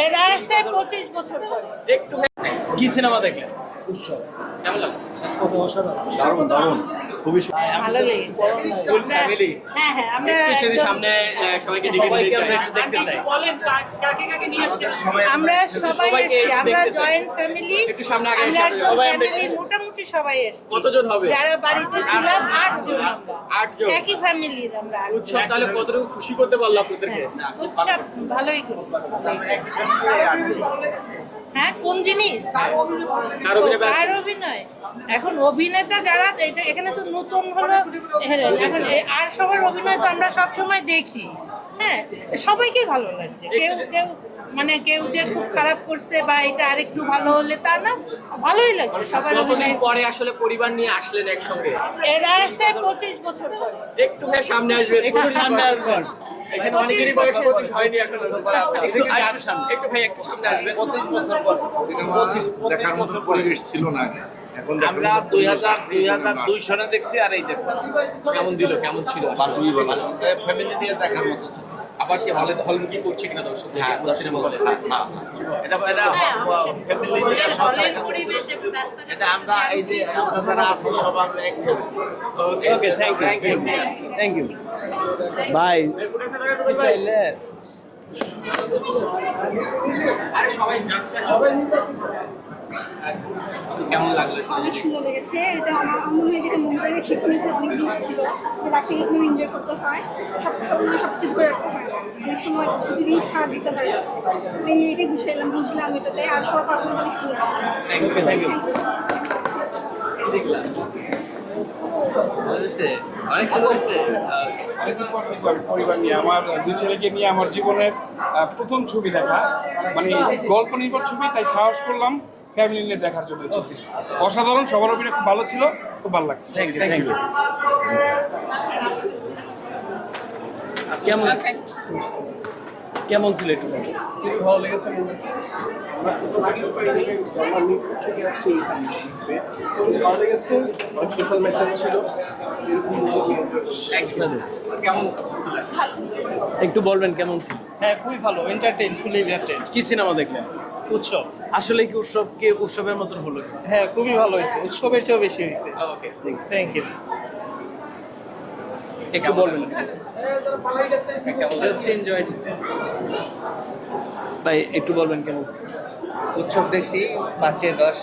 এরা আসছে পঁচিশ বছর পরে একটু কি সিনেমা দেখলেন? উৎসব। কেমন লাগল? কত অসাধারণ। দারুণ দারুণ। খুবই ভালো লেগেছে। ফুল ফ্যামিলি হ্যাঁ হ্যাঁ আমরা একটু সেদিন একদম- সামনে সবাইকে ডেকে সবাইকে নিতে আমরা চাই একটু দেখতে চাই আমরা সবাই এসেছি আমরা জয়েন্ট ফ্যামিলি একটু সামনে আগে এসে সবাই ফ্যামিলি মোটামুটি সবাই এসেছি। কতজন হবে? যারা বাড়িতে ছিলাম আটজন। আটজন। একই ফ্যামিলির আমরা উৎসব তাহলে কতটুকু খুশি করতে পারল আপনাদেরকে হ্যাঁ, উৎসব ভালোই করেছে। হ্যাঁ কোন জিনিস? কার অভিনয়? এখন অভিনেতা যারা এটা এখানে তো নতুন হলো হ্যাঁ, এখন আর সবার অভিনয় তো আমরা সব সময় দেখি। হ্যাঁ সবাইকেই ভালো লাগছে। কেউ কেউ মানে কেউ যে খুব খারাপ করছে বা এটা আরেকটু ভালো হলে তা না ভালোই লাগছে সবার অভিনয়। পরে আসলে পরিবার নিয়ে আসলেন একসঙ্গে। এরা আসছে পঁচিশ বছর পরে। একটু সামনে আসবেন একটু সামনে আসবেন। এখানে অনেকেরই বয়স পঁচিশ হয়নি এখনও একটু সামনে। ভাই একটু সামনে সিনেমা দেখার মতো পরিবেশ ছিল না আগে। এখন আমরা দুই হাজার দুই হাজার দুই সনে দেখছি আর এই দেখছি। কেমন দিল কেমন ছিল ফ্যামিলি নিয়ে দেখার মতো আবার কি হলে হলমুখী করছে কিনা দর্শক হ্যাঁ সিনেমা হলে। হ্যাঁ, হ্যাঁ। এটা ফ্যামিলি নিয়ে সব আমরা এই যে আমরা যারা আছি সব আমরা এক family। Okay thank you thank you ভাই চাইলে আরে সবাই যাচ্ছে কেমন লাগল অনেক সুন্দর লেগেছে। এটা আমার আমার মনে হয় যেটা মুম্বাইয়ের শিক্ষণীয় অনেক জিনিস ছিল। থেকে এখানে এনজয় করতে হয়। সব সময় সব কিছু করে রাখতে হয়। না অনেক সময় কিছু জিনিস ছাড় দিতে হয়। মেনলি এটাই বুঝাইলাম বুঝলাম এটাতে। আর পারফরমেন্স অনেক সুন্দর ছিল। থ্যাংক ইউ থ্যাংক ইউ দেখলাম? অনেক সুন্দর হয়েছে? অনেকদিন পর দেখলাম পরিবার নিয়ে আমার দুই ছেলেকে নিয়ে আমার জীবনের প্রথম ছবি দেখা। মানে গল্প নির্ভর ছবি তাই সাহস করলাম ফ্যামিলি নিয়ে দেখার জন্য অসাধারণ সবার অভিনয় খুব ভালো ছিল খুব ভালো লাগছে। থ্যাংক ইউ থ্যাংক ইউ কেমন? কেমন ছিল একটু ভালো লেগেছে। ভালো লেগেছে অনেক সোশ্যাল মেসেজ ছিল একটু বলবেন কেমন ছিল? হ্যাঁ খুবই ভালো এন্টারটেইন ফুলি এন্টারটেইন কি সিনেমা দেখলেন? উৎসব। আসলে কি উৎসবকে উৎসবের মতন হলো হ্যাঁ খুবই ভালো হয়েছে উৎসবের চেয়েও বেশি হয়েছে। ওকে থ্যাংক ইউ একটু বলবেন। জাস্ট এনজয় ভাই একটু বলবেন কেমন ছিল? উৎসব দেখছি পাঁচে দশ।